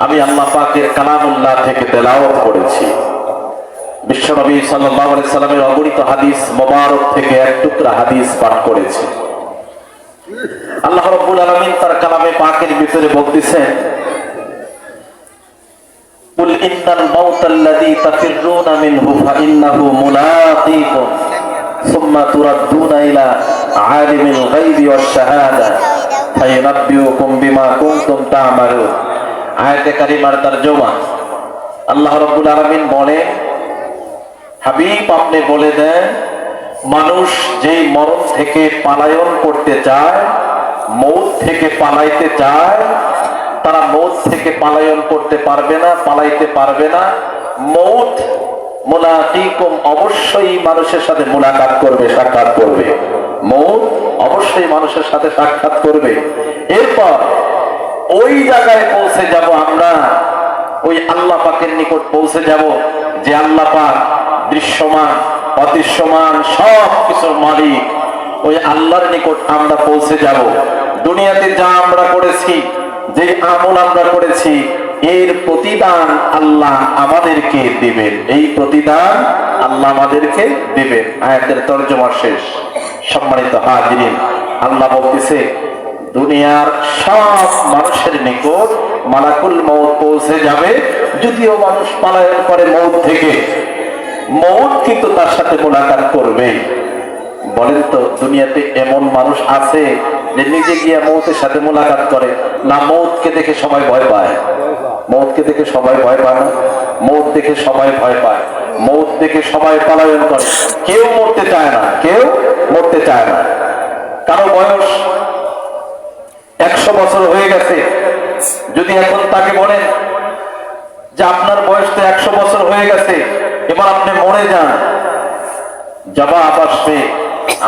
আমি আল্লাহ পাকের কালামুল্লাহ থেকে তেলাওয়াত করেছি বিশ্বনবী সাল্লাল্লাহু আলাইহি সাল্লামের অগণিত হাদিস মোবারক থেকে এক টুকরা হাদিস পাঠ করেছি আল্লাহ রাব্বুল আলামিন তার কালামে পাকের ভিতরে বলতেছেন قل إن الموت الذي تفرون منه فإنه ملاقيكم ثم تردون إلى عالم الغيب والشهادة فينبئكم بما كنتم تعملون আয়াতে কারিমার তরজমা। আল্লাহ রাব্বুল আলামিন বলেন, হাবিব আপনি বলে দেন, মানুষ যেই মরণ থেকে পালায়ন করতে চায়, মৌত থেকে পালাইতে চায়, তারা মৌত থেকে পালায়ন করতে পারবে না, পালাইতে পারবে না। মৌত মুলাকিকুম অবশ্যই মানুষের সাথে মুলাকাত করবে, সাক্ষাৎ করবে। মৌত অবশ্যই মানুষের সাথে সাক্ষাৎ করবে। এরপর ওই জায়গায় পৌঁছে যাব আমরা। ওই আল্লাহ পাকের নিকট পৌঁছে যাব যে আল্লাহ পাক দৃশ্যমান, অদৃশ্যমান সব কিছুর মালিক। ওই আল্লাহর নিকট আমরা পৌঁছে যাব। দুনিয়াতে যা আমরা করেছি, যে আমল আমরা করেছি, এর প্রতিদান আল্লাহ আমাদেরকে দিবেন। এই প্রতিদান আল্লাহ আমাদেরকে দিবেন। আয়াতের তর্জমা শেষ। সম্মানিত হাজিরিন, আল্লাহ বলতেছে দুনিয়ার সব মানুষের নিকট মালাকুল মৌত পৌঁছে যাবে। যদিও মানুষ পালায়ন করে মৌত থেকে মৌত কিন্তু তার সাথে মোলাকাত করবে। বলেন তো, দুনিয়াতে এমন মানুষ আছে যে নিজে গিয়ে মৌতের সাথে মোলাকাত করে, না মৌতকে দেখে সবাই ভয় পায়? মৌতকে দেখে সবাই ভয় পায় না? মৌত দেখে সবাই ভয় পায়। মৌত দেখে সবাই পালায়ন করে। কেউ মরতে চায় না, কেউ মরতে চায় না। কারও বয়স একশো বছর হয়ে গেছে। যদি এখন তাকে বলেন যে আপনার বয়স তো একশো বছর হয়ে গেছে, এবার আপনি মরে যান। জবাব আসবে,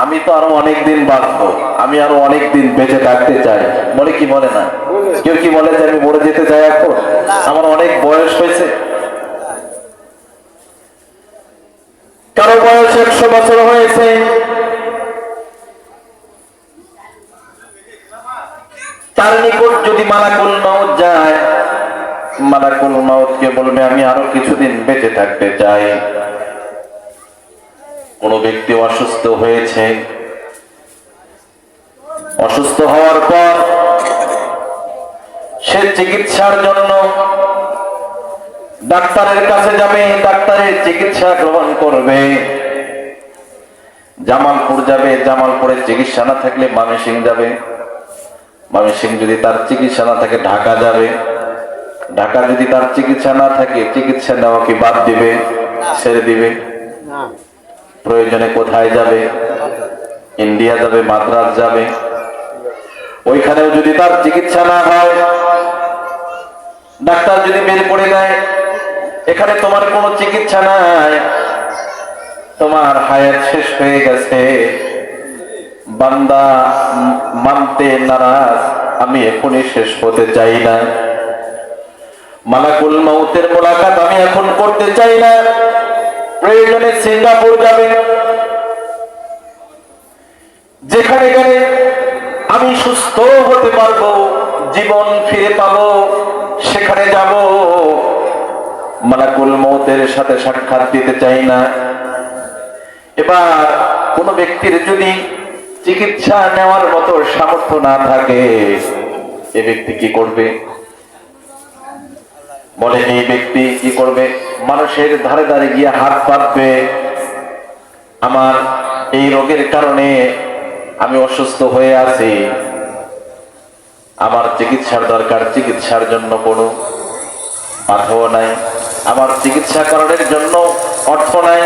আমি তো আরও অনেক দিন বাঁচবো, আমি আরও অনেক দিন বেঁচে থাকতে চাই। বলে কি বলে না? কেউ কি বলে যে আমি মরে যেতে চাই এখন? আমার অনেক বয়স হয়েছে। কারও বয়স একশো বছর হয়েছে তার নিকট যদি মালাকুল মাউত যায়, মালাকুল মাউতকে বলবে, আমি আরও কিছুদিন বেঁচে থাকতে চাই। কোন ব্যক্তি অসুস্থ হয়েছে। অসুস্থ হওয়ার পর সে চিকিৎসার জন্য ডাক্তারের কাছে যাবে, ডাক্তারের চিকিৎসা গ্রহণ করবে। জামালপুর যাবে জামালপুরের চিকিৎসা না থাকলে মামিসিং যাবে। ময়মনসিং যদি তার চিকিৎসা না থাকে ঢাকা যাবে। ঢাকা যদি তার চিকিৎসা না থাকে চিকিৎসা নেওয়া কি বাদ দিবে? ছেড়ে দিবে। প্রয়োজনে কোথায় যাবে? ইন্ডিয়া যাবে মাদ্রাস যাবে। ওইখানেও যদি তার চিকিৎসা না হয় ডাক্তার যদি বের করে দেয় এখানে তোমার কোনো চিকিৎসা নাই। তোমার হায়াত শেষ হয়ে গেছে। বান্দা মানতে নারাজ, আমি এখনই শেষ হতে চাই না। মালাকুল মৌতের মোলাকাত আমি এখন করতে চাই না। প্রয়োজনে সিঙ্গাপুর যাবে। যেখানে গেলে আমি সুস্থ হতে পারব, জীবন ফিরে পাবো, সেখানে যাব। মালাকুল মৌতের সাথে সাক্ষাৎ দিতে চাই না। এবার কোন ব্যক্তির যদি চিকিৎসা নেওয়ার মতো সামর্থ্য না থাকে। এ ব্যক্তি কি করবে? বলে এই ব্যক্তি কি করবে? মানুষের ধারে ধারে গিয়ে হাত পাতবে। আমার এই রোগের কারণে আমি অসুস্থ হয়ে আছি। আমার চিকিৎসার দরকার চিকিৎসার জন্য কোনো পাঠাও নাই। আমার চিকিৎসা করানোর জন্য অর্থ নাই।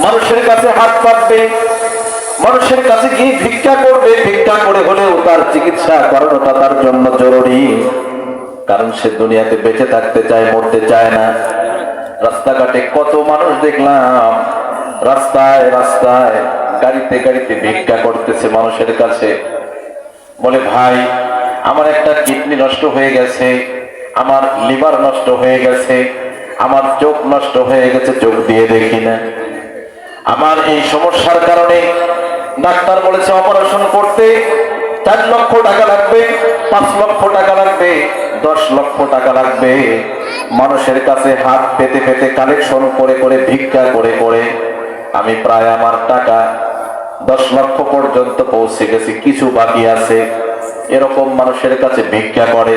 মানুষের কাছে হাত পাতবে। মানুষের কাছে কি ভিক্ষা করবে? ভিক্ষা করে হলেও তার চিকিৎসা করানোটা তার জন্য জরুরি। কারণ সে দুনিয়াতে বেঁচে থাকতে চায়, মরতে চায় না। রাস্তাঘাটে কত মানুষ দেখলাম, রাস্তায় রাস্তায় গাড়িতে গাড়িতে ভিক্ষা করতেছে মানুষের কাছে। বলে, ভাই, আমার একটা কিডনি নষ্ট হয়ে গেছে, আমার লিভার নষ্ট হয়ে গেছে, আমার চোখ নষ্ট হয়ে গেছে, চোখ দিয়ে দেখি না। আমার এই সমস্যার কারণে ডাক্তার বলেছে অপারেশন করতে চার লক্ষ টাকা লাগবে, পাঁচ লক্ষ টাকা লাগবে, দশ লক্ষ টাকা লাগবে। মানুষের কাছে হাত পেতে পেতে কালেকশন করে করে, ভিক্ষা করে করে আমি প্রায় আমার টাকা দশ লক্ষ পর্যন্ত পৌঁছে গেছি, কিছু বাকি আছে। এরকম মানুষের কাছে ভিক্ষা করে।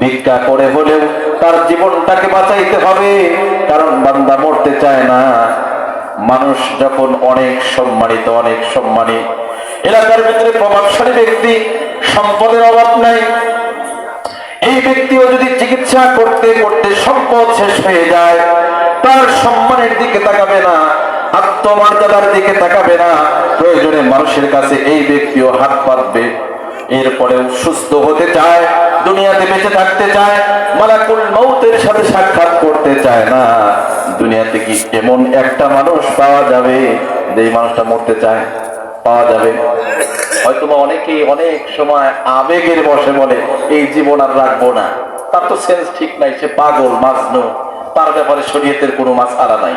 ভিক্ষা করে হলেও তার জীবনটাকে বাঁচাইতে হবে, কারণ বান্দা মরতে চায় না। মানুষ যখন অনেক সম্মানিত, অনেক সম্মানী, এলাকার ভিতরে প্রভাবশালী ব্যক্তি, সম্পদের অভাব নাই। এই ব্যক্তিও যদি চিকিৎসা করতে করতে সম্পদ শেষ হয়ে যায়, তার সম্মানের দিকে তাকাবে না, আত্মমর্যাদার দিকে তাকাবে না, প্রয়োজনে মানুষের কাছে এই ব্যক্তিও হাত পাতবে এরপরেও সুস্থ হতে চায়, দুনিয়াতে বেঁচে থাকতে চায়, মালাকুল মৌতের সাথে সাক্ষাৎ করতে চায় না। দুনিয়াতে কি এমন একটা মানুষ পাওয়া যাবে যে মানুষটা মরতে চায়? পাওয়া যাবে। হয়তো বা অনেকেই অনেক সময় আবেগের বসে বলে, এই জীবন আর রাখব না। তার তো সেন্স ঠিক নাই, সে পাগল, মাজনু। তার ব্যাপারে শরীয়তের কোনো মাছ আলা নাই।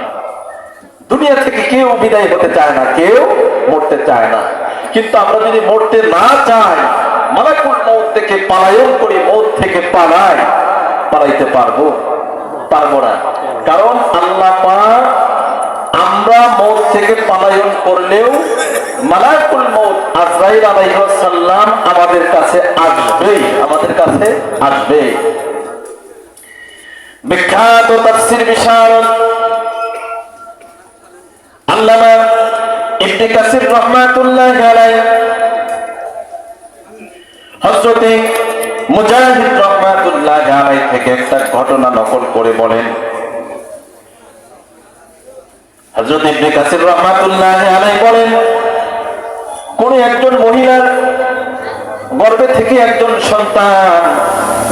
দুনিয়া থেকে কেউ বিদায় হতে চায় না, কেউ মরতে চায় না। কিন্তু আমরা যদি মরতে না চাই, মালাকুল মৌত থেকে পালায়ন করি মৌত থেকে পালাই, পালাইতে পারব? পারব না। কারণ আল্লাহ আমরা মৌত থেকে পালায়ন করলেও মালাকুল মৌত আজরাইল আলাইহিস সালাম আমাদের কাছে আসবেই, আমাদের কাছে আসবে বিখ্যাত তাফসীর আল্লামা ইবনে কাসির রহমাতুল্লাহ হযরতে মুজাহিদ রহমাতুল্লাহ থেকে একটা ঘটনা নকল করে বলেন। হযরত ইবনে কাসির রহমাতুল্লাহ আলাইহি বলেন, কোন একজন মহিলার গর্ভে থেকে একজন সন্তান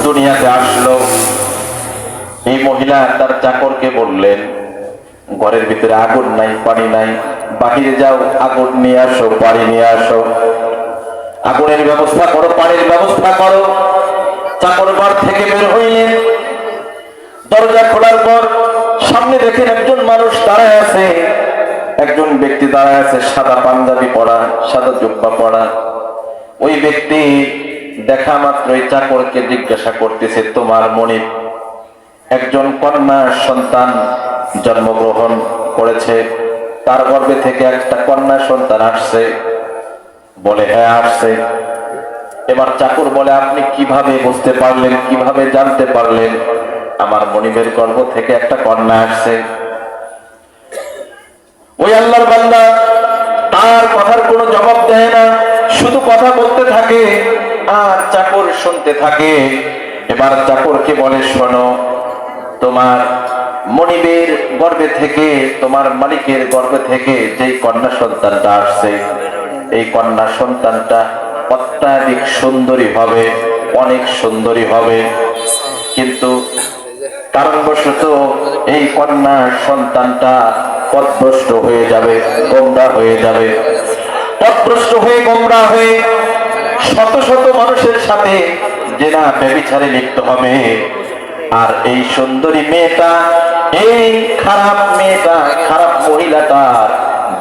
দুনিয়াতে আসলো। এই মহিলা তার চাকরকে বললেন, ঘরের ভিতরে আগুন নাই, পানি নাই, বাহিরে যাও, আগুন নিয়ে আসো, পানি নিয়ে আসো। আগুনের ব্যবস্থা করো, পানির ব্যবস্থা করো। চাকর থেকে বের হইলেন দরজা খোলার পর সামনে দেখেন একজন মানুষ দাঁড়ায় আছে। একজন ব্যক্তি দাঁড়ায় আছে, সাদা পাঞ্জাবি পরা, সাদা জুব্বা পরা। ওই ব্যক্তি দেখা মাত্রই চাকরকে জিজ্ঞাসা করতেছে, তোমার মনে একজন কন্যা সন্তান জন্মগ্রহণ করেছে। তার গর্বে থেকে একটা কন্যা সন্তান আসছে। বলে হ্যাঁ আসছে। এবার চাকর বলে, আপনি কীভাবে বুঝতে পারলেন, কীভাবে জানতে পারলেন? আমার মনিবের গর্ভ থেকে একটা কন্যা আসছে। ওই আল্লাহর বান্দা তার কথার কোনো জবাব দেয় না, শুধু কথা বলতে থাকে আর চাকর শুনতে থাকে। এবার চাকরকে বলে, শোনো, তোমার মনিবের গর্ভে থেকে, তোমার মালিকের গর্ভে থেকে যেই কন্যা সন্তানটা আসছে, এই কন্যা সন্তানটা অত্যাধিক সুন্দরী হবে, অনেক সুন্দরী হবে। কিন্তু কারণবশত এই কন্যা সন্তানটা পথভ্রষ্ট হয়ে যাবে, গোমরা হয়ে যাবে। পথভ্রষ্ট হয়ে, গোমরা হয়ে শত শত মানুষের সাথে যে না বেবিচারে লিপ্ত হবে। আর এই সুন্দরী মেয়েটা, এই খারাপ মেয়েটা, খারাপ মহিলাটার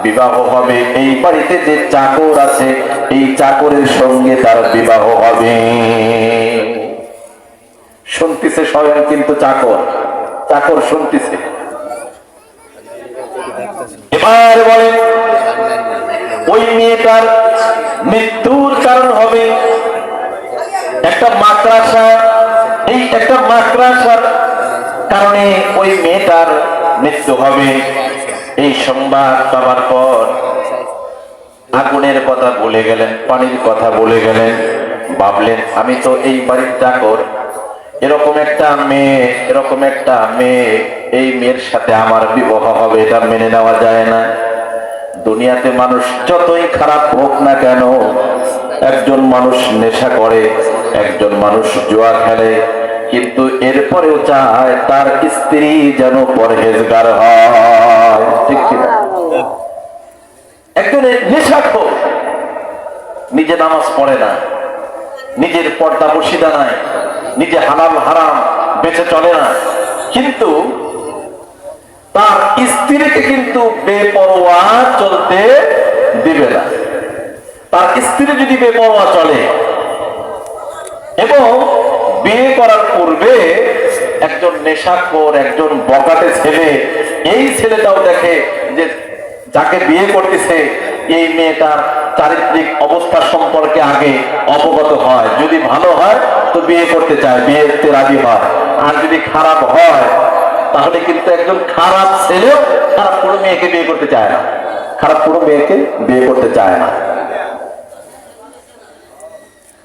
বিবাহ হবে। এই বাড়িতে যে চাকর আছে, এই চাকরের সঙ্গে তার বিবাহ হবে। শুনতেছে স্বয়ং কিন্তু চাকর চাকর শুনতেছে। এবার বলেন ওই মেয়েটার মৃত্যুর কারণ হবে একটা মাদ্রাসা। এই একটা মাদ্রাসার কারণে ওই মেয়েটার মৃত্যু হবে। এই সংবাদ পাওয়ার পর আগুনের কথা বলে গেলেন, পানির কথা বলে গেলেন। ভাবলেন, আমি তো এই বাড়ির চাকর। এরকম একটা মেয়ে, এরকম একটা মেয়ে, এই মেয়ের সাথে আমার বিবাহ হবে, এটা মেনে নেওয়া যায় না। দুনিয়াতে মানুষ যতই খারাপ হোক না কেন, একজন মানুষ নেশা করে, একজন মানুষ জুয়া খেলে, কিন্তু এরপরেও চায় তার স্ত্রী যেন পরহেজগার হয়। ঠিক কিনা একজনের নেশাখোর নিজে নামাজ পড়ে না, নিজের পর্দা বসিদা নাই নিজে হালাল, হারাম বেঁচে চলে না। কিন্তু তার স্ত্রীকে কিন্তু বেপরোয়া চলতে দিবে না। তার স্ত্রী যদি বেপরোয়া চলে এবং বিয়ে করার পূর্বে একজন নেশাখোর, একজন বকাটে ছেলে, এই ছেলেটাও দেখে যে যাকে বিয়ে করতেছে এই মেয়েটার চারিত্রিক অবস্থা সম্পর্কে আগে অবগত হয়। যদি ভালো হয়, তো বিয়ে করতে চায়, বিয়েতে রাজি হয়। আর যদি খারাপ হয়, তাহলে কিন্তু একজন খারাপ ছেলেও খারাপ কোনো মেয়েকে বিয়ে করতে চায় না। খারাপ কোনো মেয়েকে বিয়ে করতে চায় না।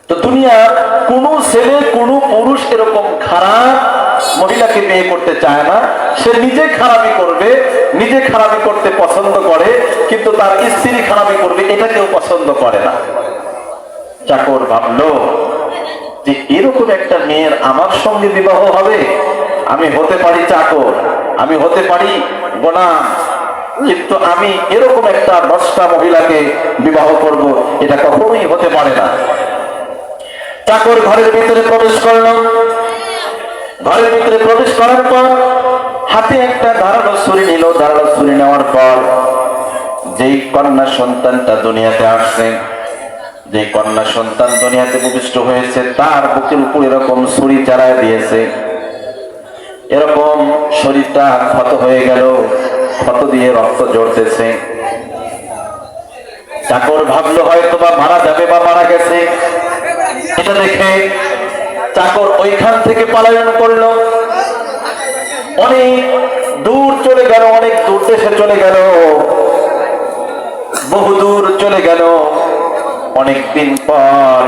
তো দুনিয়ার কোন ছেলে, কোন পুরুষ এরকম খারাপ মহিলাকে বিয়ে করতে চায় না। সে নিজে খারাপই করবে, নিজে খারাপই করতে পছন্দ করে, কিন্তু তার স্ত্রী খারাপই করবে, এটা কেউ পছন্দ করে না। চাকর ভাবলো যে এরকম একটা মেয়ের আমার সঙ্গে বিবাহ হবে, আমি হতে পারি চাকর, আমি হতে পারি গোলাম, কিন্তু আমি এরকম একটা দশটা মহিলাকে বিবাহ করব, এটা কখনোই হতে পারে না। চাকর ঘরের ভিতরে প্রবেশ করল ঘরের ভিতরে প্রবেশ করার পর হাতে একটা ধারালো ছুরি নিল। ধারালো ছুরি নেওয়ার পর যেই কন্যা সন্তানটা দুনিয়াতে আসছে যে কন্যা সন্তান দুনিয়াতে ভূমিষ্ঠ হয়েছে, তার বুকের উপর এরকম ছুরি চালায় দিয়েছে। এরকম শরীরটা ক্ষত হয়ে গেল, ক্ষত দিয়ে রক্ত জড়তেছে চাকর ভাবলো হয়তো বা মারা যাবে বা মারা গেছে। এটা দেখে চাকর ওইখান থেকে পলায়ন করল। অনেক দূর চলে গেল, অনেক দূর দেশে চলে গেল। বহু দূর চলে গেল। অনেক দিন পর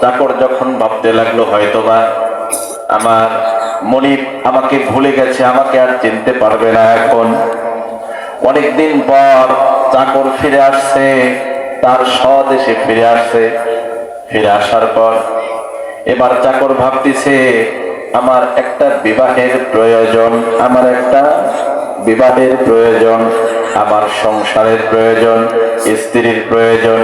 চাকর যখন ভাবতে লাগল, হয়তোবা আমার মনিব আমাকে ভুলে গেছে, আমাকে আর চিনতে পারবে না এখন। অনেকদিন পর চাকর ফিরে আসছে, তার স্বদেশে ফিরে আসছে। ফিরে আসার পর এবার চাকর ভাবতেছে, আমার একটা বিবাহের প্রয়োজন, আমার একটা বিবাহের প্রয়োজন, আমার সংসারের প্রয়োজন, স্ত্রীর প্রয়োজন।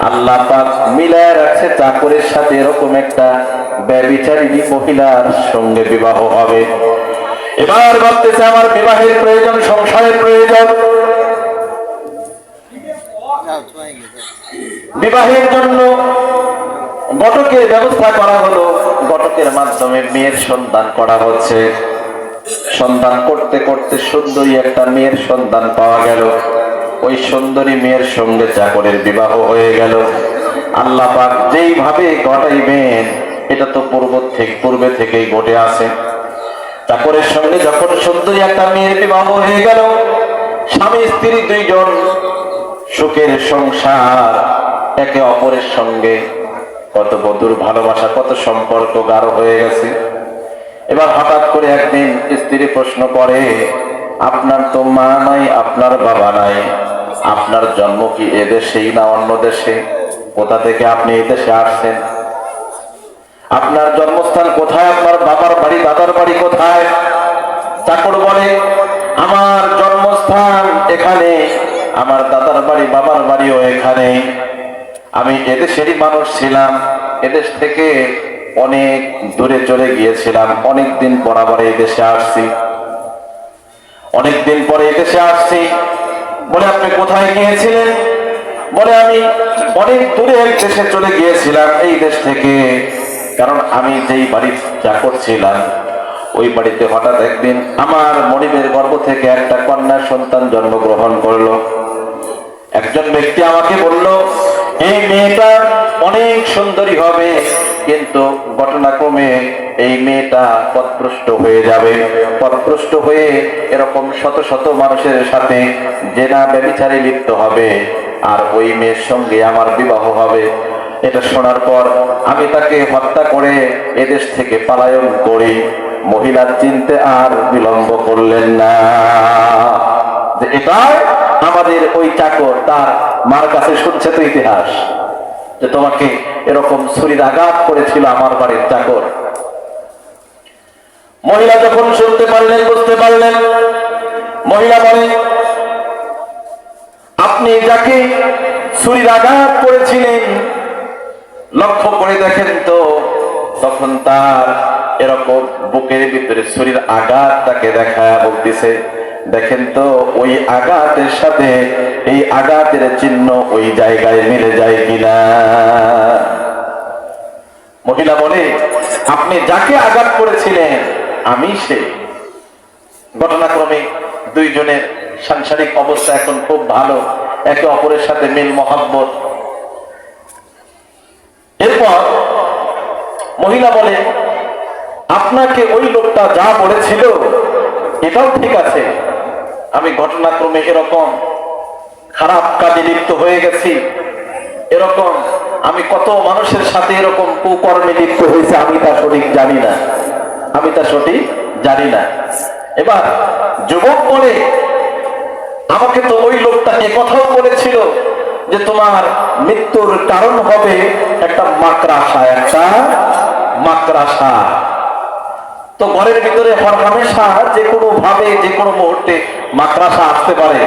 আল্লাহ পাক মিলায় রাখছে চাকরের সাথে এরকম একটা ব্যবিচারিণী মহিলার সঙ্গে বিবাহ হবে। এবার ভাবতেছে, আমার বিবাহের প্রয়োজন, সংসারের প্রয়োজন। বিবাহের জন্য ঘটকের ব্যবস্থা করা হলো। ঘটকের মাধ্যমে মেয়ের সন্ধান করা হচ্ছে। সন্ধান করতে করতে সুন্দরী একটা মেয়ের সন্ধান পাওয়া গেল। ওই সুন্দরী মেয়ের সঙ্গে চাকরের বিবাহ হয়ে গেল। আল্লাহ পাক যেইভাবে ঘটাইবেন, এটা তো পূর্ব থেকে পূর্বে থেকেই ঘটে আছে। চাকরের সঙ্গে যখন সুন্দরী একটা মেয়ের বিবাহ হয়ে গেল, স্বামী, স্ত্রী দুইজন সুখের সংসার একে অপরের সঙ্গে কত বধুর ভালোবাসা, কত সম্পর্ক গাঢ় হয়ে গেছে। এবার হঠাৎ করে একদিন স্ত্রী প্রশ্ন করে, আপনার তো মা নাই, আপনার বাবা নাই। আপনার জন্ম কি এদেশেই না অন্য দেশে? কোথা থেকে আপনি এদেশে আসছেন? আপনার জন্মস্থান কোথায়? আপনার বাবার বাড়ি, দাদার বাড়ি কোথায়? চাকর বলে, আমার জন্মস্থান এখানে, আমার দাদার বাড়ি, বাবার বাড়িও এখানে। আমি এদেশেরই মানুষ ছিলাম, এদেশ থেকে অনেক দূরে চলে গিয়েছিলাম অনেক দিন পর এই দেশে আসছি। অনেক দিন পরে এদেশে আসছি। বলে, আপনি কোথায় গিয়েছিলেন? বলে, আমি অনেক দূরে এক দেশে চলে গিয়েছিলাম, এই দেশ থেকে। কারণ আমি যেই বাড়ি যা করছিলাম, ওই বাড়িতে হঠাৎ একদিন আমার মনিবের গর্ভ থেকে একটা কন্যা সন্তান জন্মগ্রহণ করল। একজন ব্যক্তি আমাকে বলল এই মেয়েটা অনেক সুন্দরী হবে, কিন্তু ঘটনাক্রমে এই মেয়েটা পথভ্রষ্ট হয়ে যাবে। পথভ্রষ্ট হয়ে এরকম শত শত মানুষের সাথে জেনা ব্যবিচারে লিপ্ত হবে, আর ওই মেয়ের সঙ্গে আমার বিবাহ হবে। এটা শোনার পর আমি তাকে হত্যা করে এদেশ থেকে পালায়ন করি। মহিলার চিনতে আর বিলম্ব করলেন না। যে এটাই আমাদের ওই চাকর তার মার কাছে শুনছে তো ইতিহাস যে তোমাকে এরকম ছুরির আঘাত করেছিল আমার বাড়ির চাকর। মহিলা যখন শুনতে পারলেন, বুঝতে পারলেন, মহিলা বলে, আপনি যাকে ছুরির আঘাত করেছিলেন, লক্ষ্য করে দেখেন তো, তখন তার এরকম বুকের ভিতরে শরীর আঘাত তাকে দেখা বলতেছে দেখেন তো, ওই আঘাতের সাথে এই আঘাতের চিহ্ন ওই জায়গায় মিলে যায় কিনা? মহিলা বলে, আপনি যাকে আঘাত করেছিলেন, আমি সে। ঘটনাক্রমে দুইজনের সাংসারিক অবস্থা এখন খুব ভালো, একে অপরের সাথে মিল, মহাব্বত। এরপর মহিলা বলে, আপনাকে ওই লোকটা যা বলেছিল, এটাও ঠিক আছে। আমি ঘটনাক্রমে এরকম খারাপ কাজে লিপ্ত হয়ে গেছি। এরকম আমি কত মানুষের সাথে এরকম কুকর্মে লিপ্ত হয়েছে আমি তা সঠিক জানি না। আমি তা সঠিক জানি না। এবার যুবক বলে, আমাকে তো ওই লোকটা এ কথাও বলেছিল যে তোমার মৃত্যুর কারণ হবে একটা মাকড়াসা একটা মাকড়াসা। তো ঘরের ভিতরে হর হামেশা যে কোনো ভাবে, যে কোনো মুহূর্তে মাকড়াসা আসতে পারে।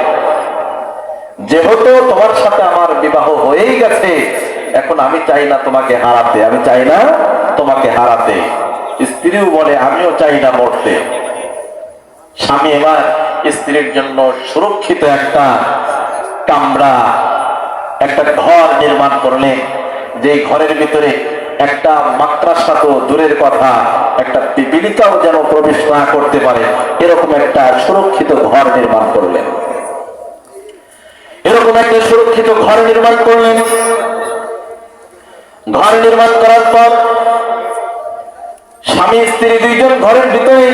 যেহেতু তোমার সাথে আমার বিবাহ হয়েই গেছে, এখন আমি চাই না তোমাকে হারাতে। আমি চাই না তোমাকে হারাতে। স্ত্রীও বলে, আমিও চাই না মরতে। স্বামী এবার স্ত্রীর জন্য সুরক্ষিত একটা কামরা, একটা ঘর নির্মাণ করলেন। যে ঘরের ভিতরে একটা মাত্রাসা তো দূরের কথা, একটা পিপিলিকাও যেন প্রবেশ না করতে পারে, এরকম একটা সুরক্ষিত ঘর নির্মাণ করলেন। এরকম একটা সুরক্ষিত ঘর নির্মাণ করলেন। ঘর নির্মাণ করার পর স্বামী, স্ত্রী দুইজন ঘরের ভিতরে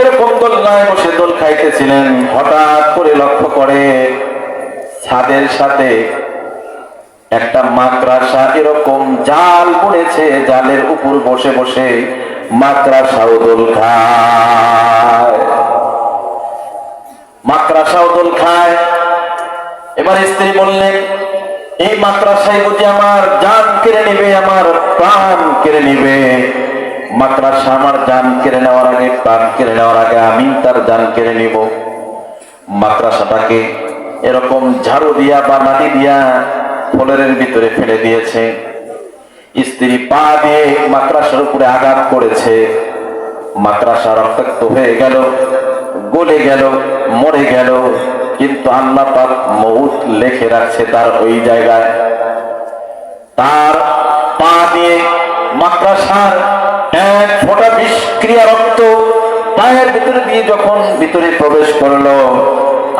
এরকম দোলনায় বসে দোল খাইতেছিলেন। হঠাৎ করে লক্ষ্য করে ছাদের সাথে একটা মাকড়াসা এরকম জাল বুনেছে জালের উপর বসে বসে মাকড়াসাও দোল খায়। মাকড়াসাও দোল খায়। এবার স্ত্রী বললেন, এই মাদ্রাসায় বুঝি আমার জান কেড়ে নিবে, আমার প্রাণ কেড়ে নিবে। মাদ্রাসা আমার জান কেড়ে নেওয়ার আগে, প্রাণ কেড়ে নেওয়ার আগে আমি তার জান কেড়ে নিব। মাদ্রাসাটাকে এরকম ঝাড়ু দিয়া বা নাটি দিয়া ফলের ভিতরে ফেলে দিয়েছে। স্ত্রী পা দিয়ে মাদ্রাসার উপরে আঘাত করেছে। মাদ্রাসা রক্তাক্ত হয়ে গেল, গলে গেল, মরে গেল। কিন্তু আল্লাহ পাক মৌত লেখে রাখছে তার ওই জায়গায়। তার পা দিয়ে মাদ্রাসার এক ফোঁটা বিষক্রিয়া রক্ত পায়ের ভিতরে দিয়ে যখন ভিতরে প্রবেশ করল,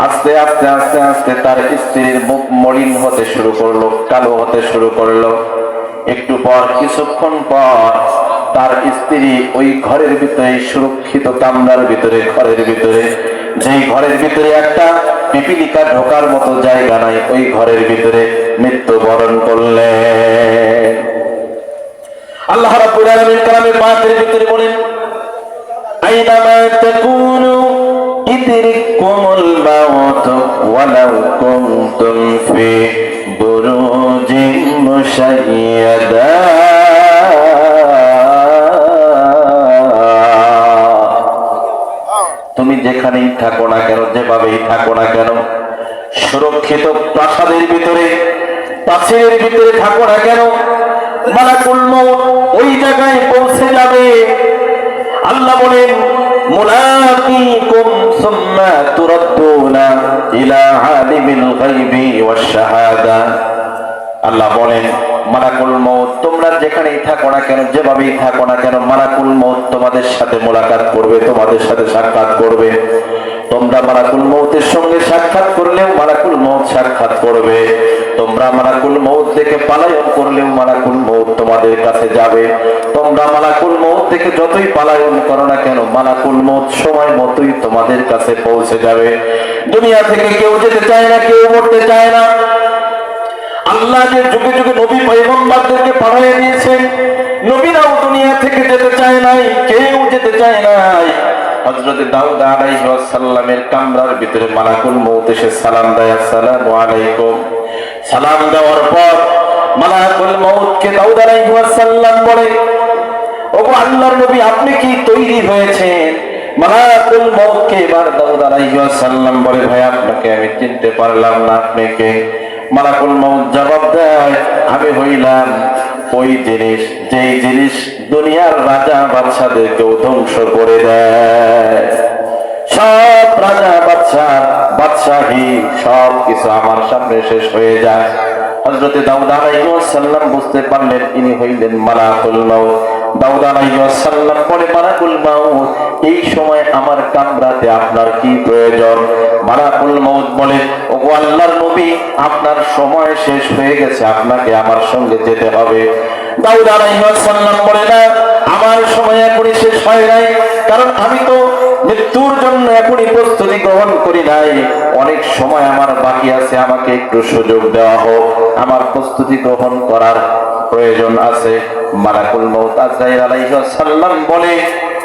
আস্তে আস্তে আস্তে আস্তে তার স্ত্রীর মুখ মলিন হতে শুরু করল, কালো হতে শুরু করল। একটু পর, কিছুক্ষণ পর, তার স্ত্রী ওই ঘরের ভিতরে, সুরক্ষিত কামরার ভিতরে, ঘরের ভিতরে, যেই ঘরের ভিতরে একটা পিপিলিকা ঢোকার মতো জায়গা নাই, ওই ঘরের ভিতরে মৃত্যুবরণ করলেন। আল্লাহ রাব্বুল ভিতরে বলেন আইনামা তাকুনু ইদরিকুমুল মাউত ওয়ালাউ তুমি যেখানেই থাকো না কেন, যেভাবেই থাকো না কেন, সুরক্ষিত প্রাসাদের ভিতরে প্রাচীরের ভিতরে থাকো না কেন, মালাকুল ওই জায়গায় পৌঁছে যাবে। আল্লাহ বলেন, মুলাকিকুম সুম্মা তুরাদ্দুনা ইলা আলিমিল গায়বি ওয়াশ শাহাদা। আল্লাহ বলেন, মালাকুল মৌত তোমরা যেখানেই থাকো না কেন, যেভাবেই থাকো না কেন, মালাকুল মৌত তোমাদের সাথে মোলাকাত করবে, তোমাদের সাথে সাক্ষাৎ করবে। তোমরা মালাকুল মৌতের সঙ্গে সাক্ষাৎ করলেও মালাকুল মৌত সাক্ষাৎ করবে। তোমরা মালাকুল মৌত দেখে পালায়ন করলেও মালাকুল মৌত তোমাদের কাছে যাবে। তোমরা মালাকুল মৌত দেখে যতই পালায়ন করো না কেন, মালাকুল মৌত সময় মতোই তোমাদের কাছে পৌঁছে যাবে। দুনিয়া থেকে কেউ যেতে চায় না, কেউ মরতে চায় না। আল্লাহ যে যুগে যুগে নবী পয়গম্বরদেরকে পাঠিয়ে দিয়েছেন, নবীরাও দুনিয়া থেকে যেতে চায় নাই, কেউ যেতে চায় নাই। হযরত দাউদ আলাইহিস সালামের কামরার ভিতরে মালাকুল মউত এসে সালাম দেয়, আসসালামু আলাইকুম। সালাম দেওয়ার পর মালাকুল মউতকে দাউদ আলাইহিস সালাম বলে, ওগো আল্লাহর নবী, আপনি কি তৈরি হয়েছেন? মালাকুল মউতকে এবার দাউদ আলাইহিস সালাম বলে, ভাই, আপনাকে আমি চিনতে পারলাম না, আপনি কে? মালাকুল মৌত জবাব দেয়, আমি হইলাম ওই জিনিস যেই জিনিস দুনিয়ার রাজা বাদশাদেরকেও ধ্বংস করে দেয়। সব রাজা বাদশাহ বাদশাহী সব কিছু আমার সামনে শেষ হয়ে যায়। হজরতে দাউদ আলাইহিসসালাম বুঝতে পারলেন, ইনি হইলেন মালাকুল মাউত। দাউদ আলাইহিসসালাম বলে, মালাকুল মাউত, এই সময় আমার কামরাতে আপনার কি প্রয়োজন? মালাকুল মাউত বলে, ওগো আল্লাহর নবী, আপনার সময় শেষ হয়ে গেছে, আপনাকে আমার সঙ্গে যেতে হবে। দাউদ আলাইহিসসালাম বলে, না, আমার সময় এখনই শেষ হয় নাই, কারণ আমি তো মৃত্যুর জন্য এখনই প্রস্তুতি গ্রহণ করি নাই। অনেক সময় আমার বাকি আছে, আমাকে একটু সুযোগ দেওয়া হোক। আমার প্রস্তুতি গ্রহণ করার প্রয়োজন আছে। মালাকুল মৌত বলে,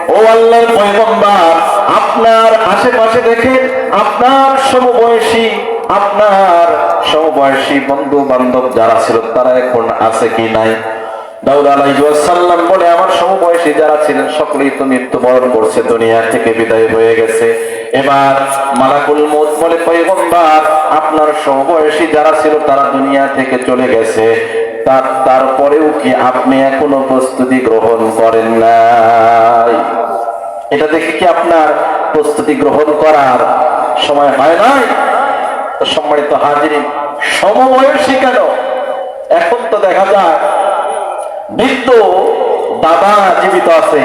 ও আল্লাহর পয়গম্বর, আপনার আশেপাশে দেখে আপনার সমবয়সী আপনার সমবয়সী বন্ধু বান্ধব যারা ছিল, তারা এখন আছে কি নাই? দাউদ আলাইসাল্লাম বলে, আমার সমবয়সী যারা ছিলেন, সকলেই তো মৃত্যুবরণ করছে, দুনিয়া থেকে বিদায় হয়ে গেছে। এবার মালাকুল মৌত বলে, পয়গম্বর, আপনার সমবয়সী যারা ছিল, তারা দুনিয়া থেকে চলে গেছে। তার, তারপরেও কি আপনি এখনও প্রস্তুতি গ্রহণ করেন নাই? এটা দেখে কি আপনার প্রস্তুতি গ্রহণ করার সময় হয় নাই? সম্মানিত হাজির সমবয়সী কেন? এখন তো দেখা যায় বৃদ্ধ বাবা জীবিত আছে,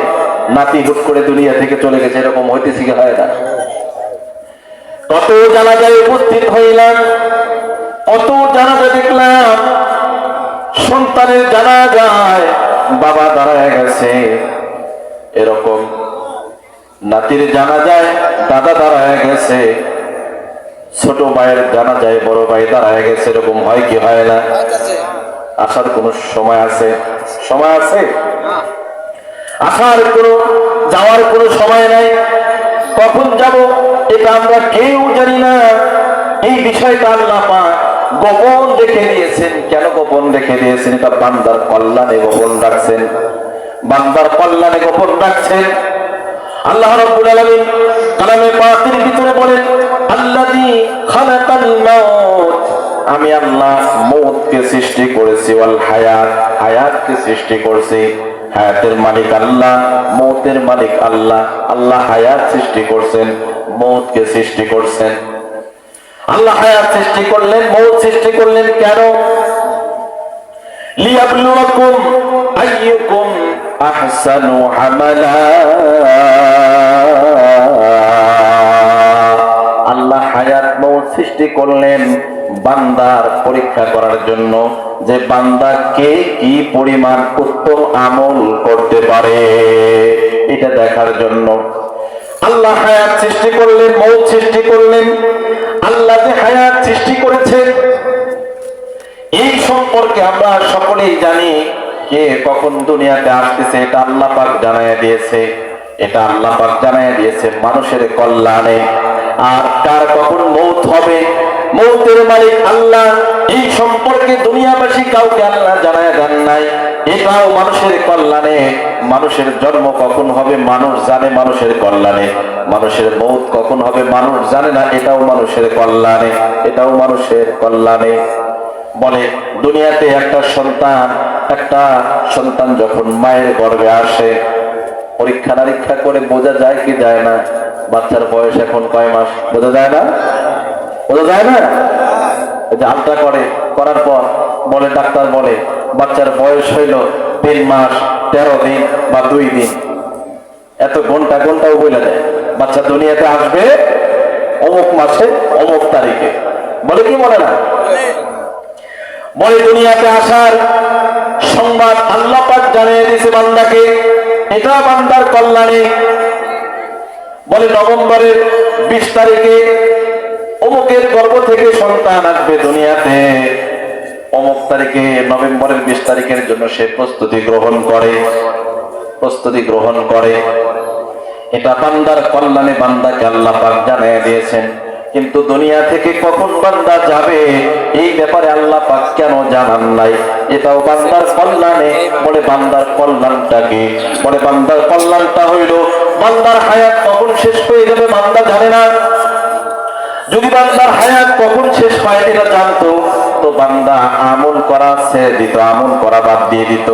নাতি হুট করে দুনিয়া থেকে চলে গেছে, এরকম হইতেছি হয় না? কত জানাজায় উপস্থিত হইলাম, কত জানাজা দেখলাম, সন্তানের জানা যায় বাবা দাঁড়ায় গেছে। এরকম নাতির জানা যায় দাদা দাঁড়ায় গেছে, ছোট ভাইয়ের জানা যায় বড় ভাই দাঁড়ায় গেছে, এরকম হয় কি হয় না? আসার কোনো সময় আছে? সময় আছে? আসার কোনো, যাওয়ার কোনো সময় নাই। কখন যাব এটা আমরা কেউ জানি না। এই বিষয়টা আল্লাহ পাক গোপন রেখে দিয়েছেন। কেন গোপন রেখে দিয়েছেন? এটা বান্দার কল্যাণে গোপন রাখছেন। বান্দার কল্যাণে গোপন রাখছেন। আল্লাহ রাব্বুল আলামিন কালামে পাকের ভিতরে বলেন, আল্লাযী খালাকাল মাউত। আমি আল্লাহ মৌতকে সৃষ্টি করেছি, ওয়াল হায়াত, হায়াতকে সৃষ্টি করেছি। হায়াতের মালিক আল্লাহ, মৌতের মালিক আল্লাহ আল্লাহ হায়াত সৃষ্টি করছেন, মৌতকে সৃষ্টি করছেন। আল্লাহ হায়াত সৃষ্টি করলেন, মৌত সৃষ্টি করলেন কেন? লিয়াবলুয়াকুম আইয়ুকুম আহসানু আমালা। আল্লাহ হায়াত মৌত সৃষ্টি করলেন। বান্দার পরীক্ষা করার জন্য যে বান্দা কে কি পরিমাণ উত্তম আমল করতে পারে, এটা দেখার জন্য। আল্লাহ হায়াত সৃষ্টি করলেন, মৌত সৃষ্টি করলেন। আল্লাহ যে হায়াত সৃষ্টি করেছেন, এই সম্পর্কে আমরা সকলেই জানি কে কখন দুনিয়াতে আসতেছে, এটা আল্লাহ পাক জানাইয়া দিয়েছে। এটা আল্লাহ পাক জানাইয়া দিয়েছে মানুষের কল্যাণে। আর কার কখন মৌত হবে মৌতের মালিক আল্লাহ, এই সম্পর্কে দুনিয়াবাসী কাউকে আল্লাহ জানায় দেন নাই। এটাও মানুষের কল্যাণে। মানুষের জন্ম কখন হবে, মানুষ জানে মানুষের কল্যাণে। মানুষের মৌত কখন হবে, মানুষ জানে না, এটাও মানুষের কল্যাণে। এটাও মানুষের কল্যাণে। বলে, দুনিয়াতে একটা সন্তান একটা সন্তান যখন মায়ের গর্বে আসে পরীক্ষা নারীক্ষা করে বোঝা যায় কি যায় না? বাচ্চার বয়স এখন কয় মাস? বোঝা যায় না? বোঝা যায় না? যে আলট্রা করে, করার পর বলে, ডাক্তার বলে, বাচ্চার বয়স হইল তিন মাস, তেরো দিন বা দুই দিন। এত ঘণ্টা ঘন্টাও বলে দেয় বাচ্চা দুনিয়াতে আসবে অমুক মাসে, অমুক তারিখে। বলে কি বলে না? বলে, দুনিয়াতে আসার সংবাদ আল্লাহ পাক জানিয়ে দিয়েছে বান্দাকে এটা বান্দার কল্যাণে। বলে, নভেম্বরের বিশ তারিখে অমুকের গর্ভ থেকে সন্তান আসবে দুনিয়াতে। অমুক তারিখে নভেম্বরের বিশ তারিখের জন্য সে প্রস্তুতি গ্রহণ করে, প্রস্তুতি গ্রহণ করে। এটা বান্দার কল্যাণে বান্দাকে আল্লাহ জানিয়ে দিয়েছেন। কিন্তু দুনিয়া থেকে কখন বান্দা যাবে, এই ব্যাপারে আল্লাহ পাক কেন জানান নাই? এটাও বান্দার কল্যাণে, বলে বান্দার কল্যাণটা কি বলে বান্দার কল্যাণটা হইল, বান্দার হায়াত কখন শেষ হয়ে যাবে বান্দা জানে না। যদি বান্দার হায়াত কখন শেষ হয় এটা জানতো। সমস্ত বান্দা আমল করা ছেড়ে দিত, আমল করা বাদ দিয়ে দিত।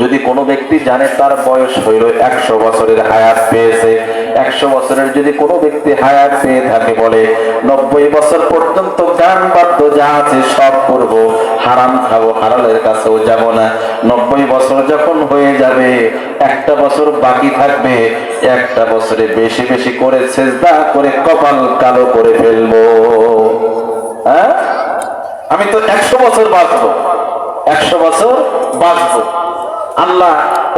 যদি কোনো ব্যক্তি জানে তার বয়স হইল একশো বছরের হায়াত পেয়েছে, একশো বছরের যদি কোনো ব্যক্তি হায়াত পেয়ে থাকে বলে, নব্বই বছর পর্যন্ত গান বাদ্য যা আছে সব করব, হারাম খাব, হারালের কাছেও যাব না। নব্বই বছর যখন হয়ে যাবে, একটা বছর বাকি থাকবে, একটা বছরে বেশি বেশি করে সেজদা করে কপাল কালো করে ফেলব। হ্যাঁ? আমি তো একশো বছর বাঁচবো। একশো বছর বাঁচবো। আল্লাহ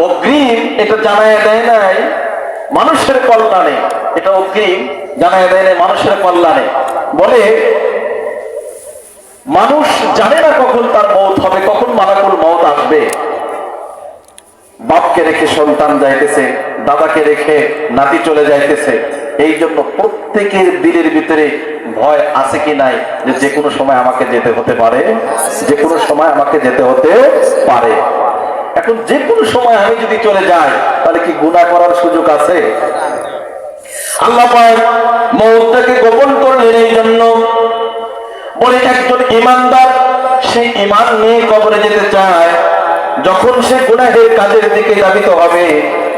অগ্রিম এটা জানায় দেয় নাই, মানুষের কল্যাণে। এটা অগ্রিম জানায় দেয় নাই, মানুষের কল্যাণে। বলে, মানুষ জানে না কখন তার মৌত হবে, কখন মালাকুল মৌত আসবে। বাপকে রেখে সন্তান যাইতেছে, দাদাকে রেখে নাতি চলে যাইতেছে। এই জন্য প্রত্যেকের দিলের ভিতরে ভয় আছে কি নাই যে কোনো সময় আমাকে যেতে হতে পারে, যে কোনো সময় আমাকে যেতে হতে পারে। এখন যে কোনো সময় আমি যদি চলে যাই, তাহলে কি গুণা করার সুযোগ আছে? আল্লাহ পাক মৌতটাকে গোপন করলেন এই জন্য। বলে একজন ইমানদার সেই ইমান নিয়ে কবরে যেতে চায় যখন সে গুনাহের কাজের দিকে দাবিত হবে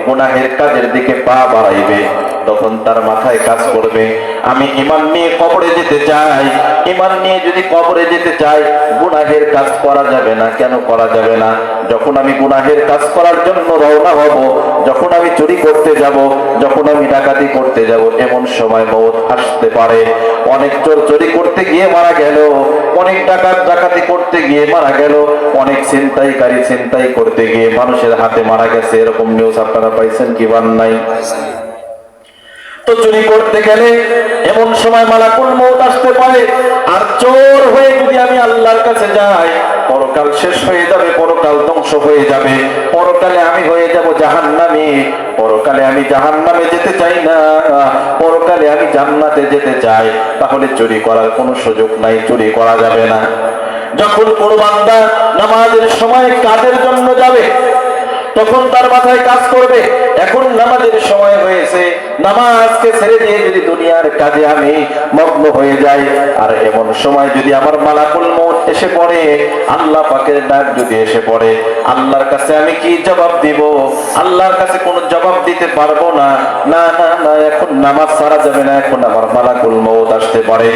গুনাহের কাজের দিকে পা বাড়াইবে। তখন তার মাথায় কাজ করবে। আমি ইমান নিয়ে কবরে যেতে চাই। ইমান নিয়ে যদি কবরে যেতে চাই, গুনাহের কাজ করা যাবে না। কেন করা যাবে না? যখন আমি গুনাহের কাজ করার জন্য রওনা হব, যখন আমি চুরি করতে যাব, যখন আমি ডাকাতি করতে যাব, এমন সময় মৌত আসতে পারে। অনেক চোর চুরি করতে গিয়ে মারা গেল। অনেক ডাকাত ডাকাতি করতে গিয়ে মারা গেল। অনেক ছিনতাইকারী ছিনতাই করতে গিয়ে মানুষের হাতে মারা গেছে। এরকম নিউজ আপনারা পাইছেন কি বান নাই? তো চুরি করতে গেলে এমন সময় মালাকুল মৌত আসতে পারে। আর চোর হয়ে যদি আমি আল্লাহর কাছে যাই, পরকাল শেষ হয়ে যাবে, পরকাল ধ্বংস হয়ে যাবে। পরকালে আমি হয়ে যাব জাহান্নামে, পরকালে আমি জাহান্নামে যেতে চাই না। পরকালে আমি জান্নাতে যেতে চাই। তাহলে চুরি করার কোনো সুযোগ নাই, চুরি করা যাবে না। যখন কোনো বান্দা নামাজের সময় কাজের জন্য যাবে, তখন তার মাথায় কাজ করবে। এখন নামাজের সময় হয়েছে, নামাজকে ছেড়ে দিয়ে যদি দুনিয়ার কাজে আমি মগ্ন হয়ে যাই, আর এমন সময় যদি আমার মালাকুল মত এসে পড়ে, আল্লাহ পাকের ডাক যদি এসে পড়ে, আল্লাহর কাছে আমি কি জবাব দিব? আল্লাহর কাছে কোনো জবাব দিতে পারব না। না না না, এখন নামাজ ছাড়া যাবে না, এখন আমার মালাকুল মৌত আসতে পারে।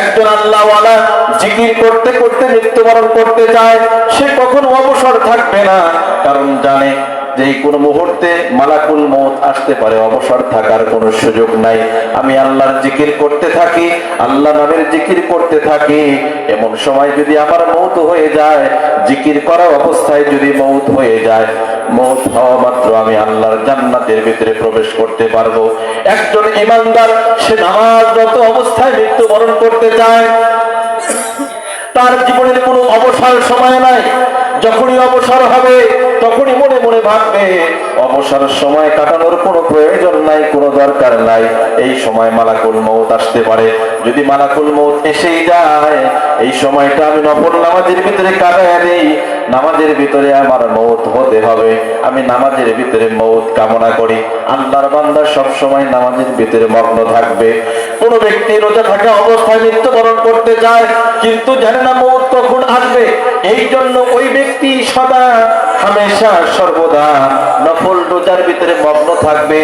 একজন আল্লাহওয়ালা জিকির করতে করতে মৃত্যুবরণ করতে চায়, সে কখনো অবসর থাকবে না, কারণ জানে যে কোনো মুহূর্তে মালাকুল মৌত আসতে পারে, অবসর থাকার কোনো সুযোগ নাই। আমি আল্লাহর জিকির করতে থাকি, আল্লাহ নামের জিকির করতে থাকি। এমন সময় যদি আমার মৌত হয়ে যায়, জিকির করা অবস্থায় যদি মৌত হয়ে যায় মৌত হওয়া মাত্র আমি আল্লাহর জান্নাতের ভিতরে প্রবেশ করতে পারব। একজন ইমানদার, সে নামাজরত অবস্থায় মৃত্যুবরণ করতে চায়। তার জীবনের কোনো অবসর সময় নাই। যখনই অবসর হবে তখনই মনে মনে ভাববে, অবসর সময় কাটানোর কোনো প্রয়োজন নাই, কোনো দরকার নাই। এই সময় মালাকুল মৌত আসতে পারে। যদি মালাকুল মৌত এসেই যায়, এই সময়টা আমি নফল নামাজের ভিতরে কাটায় দেই। নামাজের ভিতরে আমার মৌত হতে হবে। আমি নামাজের ভিতরে মৌত কামনা করি। আল্লাহর বান্দা সব সময় নামাজের ভিতরে মগ্ন থাকবে। কোনো ব্যক্তি রোজা থাকা অবস্থায় মৃত্যুবরণ করতে চায় কিন্তু জানে না মৌত কখন আসবে এই জন্য ওই ব্যক্তি সদা হামেশা সর্বদা নফল রোজার ভিতরে মগ্ন থাকবে।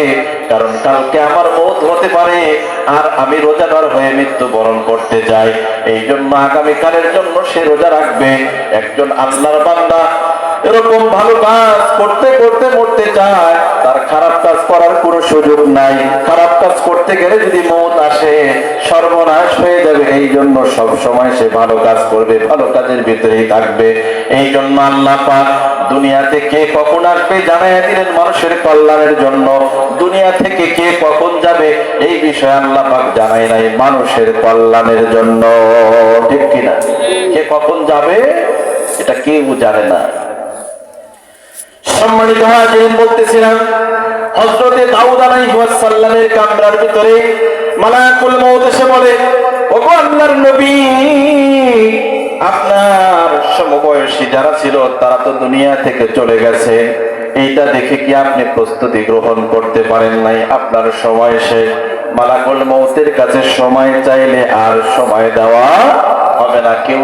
কারণ কালকে আমার মৌত হতে পারে, আর আমি রোজাদার হয়ে মৃত্যুবরণ করতে চাই। এই জন্য আগামীকালের জন্য সে রোজা রাখবে। একজন আল্লাহর বান্দা এরকম ভালো কাজ করতে করতে মরতে চায়, তার খারাপ কাজ করার কোনো সুযোগ নাই। কাজ করতে গেলে যদি মত আসে, সর্বনাশ হয়ে যাবে। এই জন্য সব সময় সে ভালো কাজ করবে, ভালো কাজের ভিতরেই থাকবে। এই জন্য আল্লাহ পাক দুনিয়াতে কে কখন আসবে জানাই দিলেন মানুষের কল্যাণের জন্য। দুনিয়া থেকে কে কখন যাবে, এই বিষয়ে আল্লাহ পাক জানাই নাই মানুষের কল্যাণের জন্য। ঠিক কিনা কে কখন যাবে, এটা কেউ জানে না। সম্মানিত হাজিরিন, বলতেছিলাম হযরতে দাউদ আলাইহিস সালামের কামরার ভিতরে মালাকুল মউত এসে বলে, ওগো আল্লাহর নবী, আপনার সমবয়সী যারা ছিল, তারা তো দুনিয়া থেকে চলে গেছে। এইটা দেখে কি আপনি প্রস্তুতি গ্রহণ করতে পারেন নাই? আপনার সময় সে মালাকুল মউতের কাছে সময় চাইলে আর সময় দেওয়া হবে না। কেউ